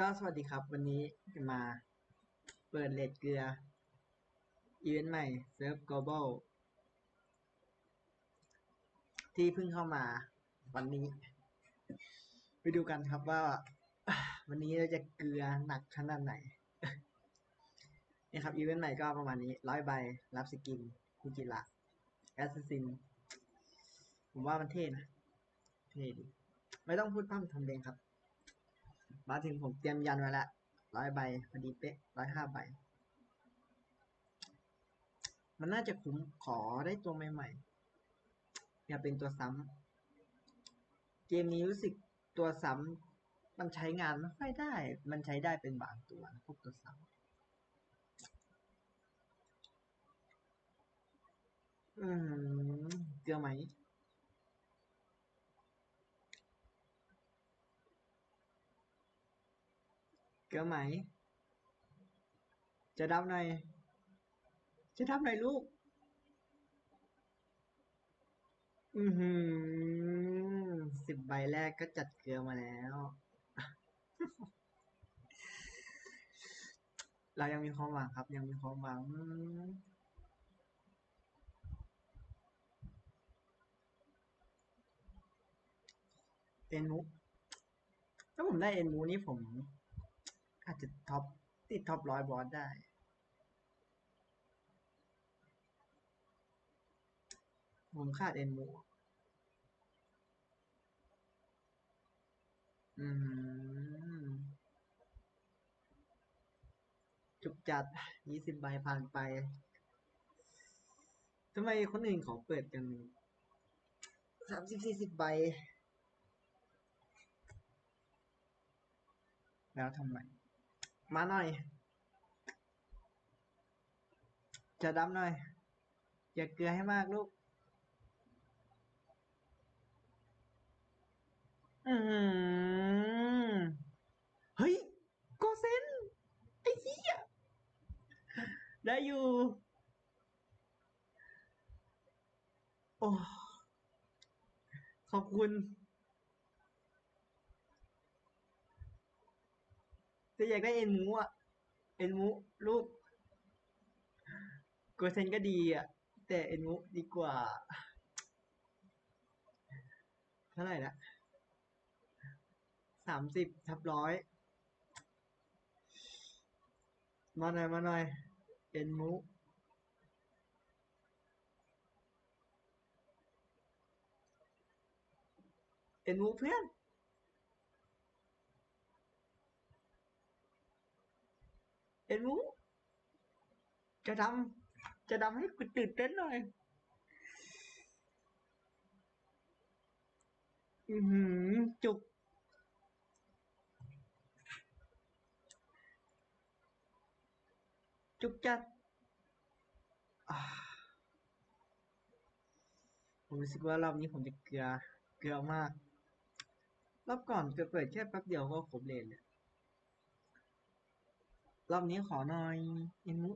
ก็สวัสดีครับ วันนี้มาเปิดเลดเกลือ อีเวนต์ใหม่เซิร์ฟ global ที่เพิ่งเข้ามาวันนี้ ไปดูกันครับว่า วันนี้เราจะเกลือหนักขนาดไหนนี่ครับ อีเวนต์ใหม่ก็ประมาณนี้ร้อยใบ รับสกินคุจิระแอสซิน ผมว่ามันเท่นะ เท่ดี ไม่ต้องพูดพร่ำทำเพลงครับ มาถึงผมเตรียมยันไว้ละร้อยใบพอดีเป๊ะร้อยห้าใบ มันน่าจะคุ้มขอได้ตัวใหม่ๆอย่าเป็นตัวซ้ำเกมนี้รู้สึกตัวซ้ำมันใช้งานไม่ค่อยได้ มันใช้ได้เป็นบางตัวพวกตัวซ้ำอืมเกลือไหม เกลือไหม จะดับหน่อย จะดับหน่อยลูก อือหือสิบใบแรกก็จัดเกลือมาแล้ว เรายังมีความหวังครับ ยังมีความหวังเอ็นมูถ้าผมได้เอ็นมูนี่ผม อาจจะท็อปติดท็อปร้อยบอสได้ ผมขาดเอ็นมูอืม จุกจัดยี่สิบใบผ่านไปทำไมคนอื่นเขาเปิดกันสามสิบสี่สิบใบ แล้วทำไม มาหน่อย จะดำหน่อย อย่าเกลือให้มากลูก อืมเฮ้ย โกเซน ไอ้เหี้ย ได้อยู่ โอ้ ขอบคุณ แต่อยากได้เอ็นหมูอะ เอ็นหมูลูกโกเซนก็ดีอะ แต่เอ็นหมูดีกว่า เท่าไหร่ละสามสิบทับร้อย มาหน่อย มาหน่อย เอ็นหมูเอ็นหมูเพื่อน เอ็นมูจะดำจะดำให้กูตื่นเต้นหน่อยอือหือจุกจุกจัดผมรู้สึกว่ารอบนี้ผมจะเกลือเกลือมาก รอบก่อนเกิดเปิดแค่แป๊บเดียวก็ครบเลนเลย รอบนี้ขอหน่อยเอ็นมุ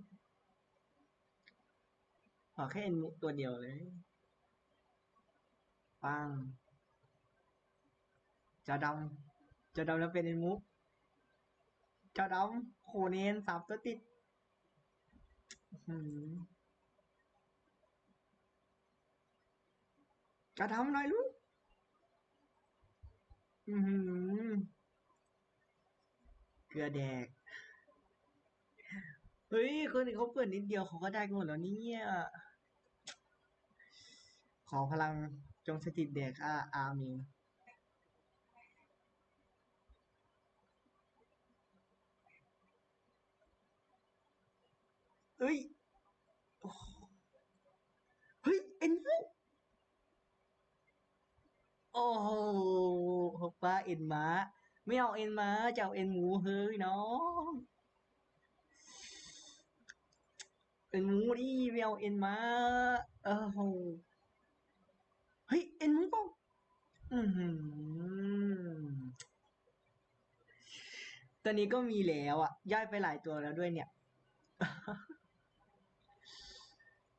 ขอแค่เอ็นมุตัวเดียวเลย ปังจะดำจะดำแล้วเป็นเอ็นมุจะดำโคเนนสามตัวติดจะทำหน่อยลูกเกลือแดก เฮ้ยคนอื่นเขาเปิดนิดเดียวเขาก็ได้กันหมดแล้วเนี่ยขอพลังจงสถิตแดกอาอามิงเฮ้ย เฮ้ย เอ็นฟูโอ้โหหกป้าเอ็นม้า ไม่เอาเอ็นม้าจะเอาเอ็นหมูเฮ้ยน้อง เอ็นมูดิเอาเอ็นมา เออโหเฮ้ย เอ็นมูเปล่าอือหือตอนนี้ก็มีแล้วอะ ย่อยไปหลายตัวแล้วด้วยเนี่ย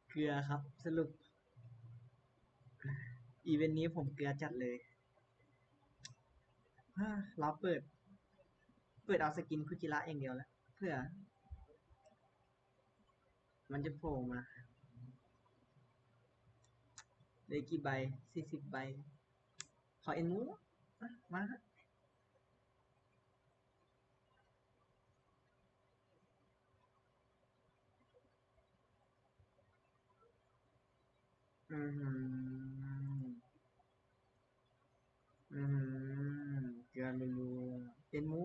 เกลือครับ สรุป อีเวนต์นี้ผมเกลือจัดเลยฮ่ารับเปิด เปิดเอาสกินคุจิระอย่างเดียวแล้วเพื่อ มันจะโผล่มาเลยกี่ใบสี่สิบใบ ขอเอ็นมูมาฮะอืม อืมเกลือเมนูเอ็นมู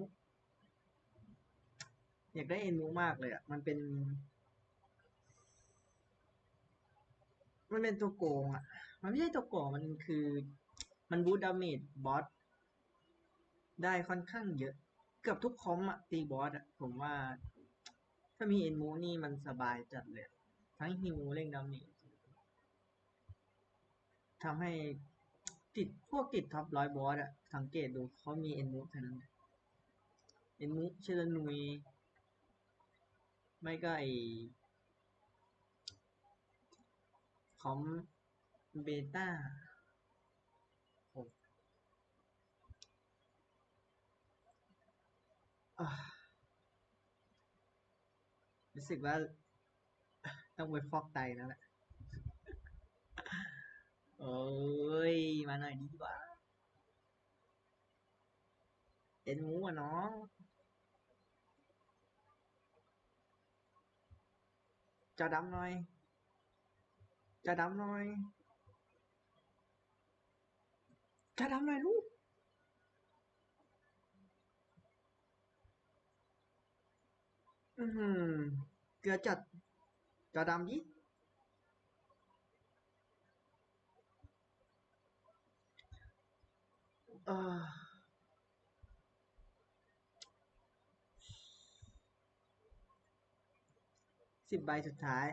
อยากได้เอ็นมูมากเลยอะ มันเป็น มันเป็นตัวโกงอะ มันไม่ใช่ตัวโกงมันคือ มันบูทดาเมจบอสได้ค่อนข้างเยอะ เกือบทุกคอมอะตีบอสอะผมว่า ถ้ามีเอ็นมูนี่มันสบายจัดเลย ทั้งฮิวเร่งดาเมจทำให้ติดพวกติดท็อปร้อยบอสอะสังเกตดูเขามีเอ็นมูเท่านั้นเอ็นมูเชลนุย ไม่ก็ไอ คอมเบต้าหกรู้สึกว่าต้องไปฟอกไตแล้วแหละ โอ้ย มาหน่อยดีกว่าเอ็นหมูอะน้องจะดำหน่อยจะดำหน่อย จะดำหน่อยลูกอือหือเกลือจัดจะดำยิเออสิบใบสุดท้าย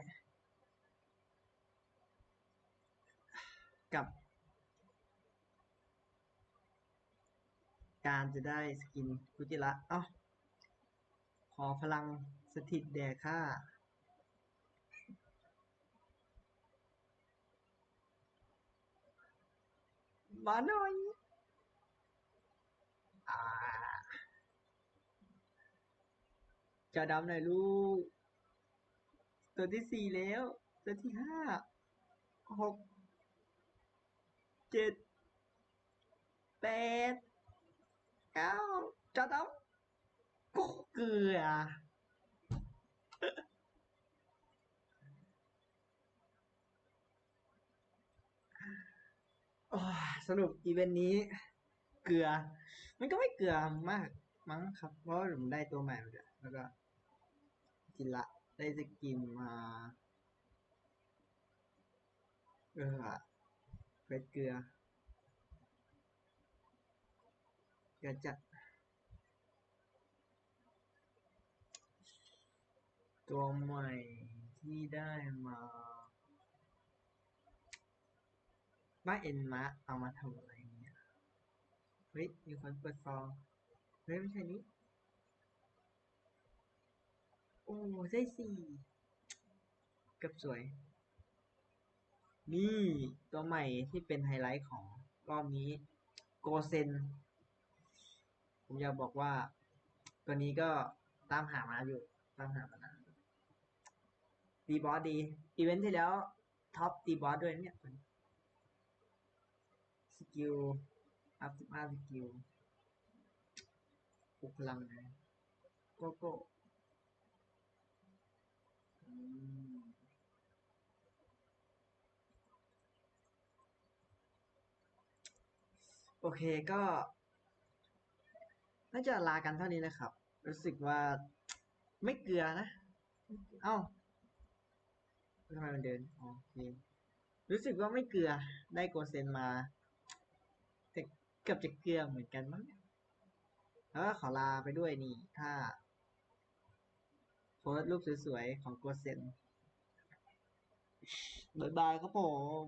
กับ การจะได้สกินกุจิระเอ้าขอพลังสถิตแด่ข้ามาหน่อยอ่าจะดำหน่อยลูก ตัวที่สี่แล้ว ตัวที่ห้าหก เจ็ดแปดเก้าจะดำก็เกลืออ้ยสรุปอีเวนต์นี้ เกลือ มันก็ไม่เกลือมากมั้งครับ เพราะผมได้ตัวใหม่มาแล้วก็กินละได้สกินมาเออ เฟสเกลือเกลือจัดตัวใหม่ที่ได้มาบ้าเอ็นมะเอามาทำอะไรเนี่ยเฮ้ยมีคนเปิดซองเฮ้ยไม่ใช่นี้ โอ้ได้สี่เกับสวย นี่ตัวใหม่ที่เป็นไฮไลท์ของรอบนี้ โกเซน ผมอยากบอกว่า ตัวนี้ก็ตามหามาอยู่ตามหามานานตีบอสดี อีเวนท์ที่แล้วท็อปตีบอสด้วยเนี่ยตัวนี้สกิลอัพสิบห้าสกิลปลุกพลังเลยโกโก้ โอเคก็ น่าจะลากันเท่านี้นะครับ รู้สึกว่าไม่เกลือนะ เอ้าทำไมมันเดินโอเครู้สึกว่าไม่เกลือได้โกเซนมาแต่เกือบจะเกลือเหมือนกันมั้งแล้วก็ขอลาไปด้วยนี่ ถ้าโพสต์รูปสวยๆของโกเซนบายบายครับผม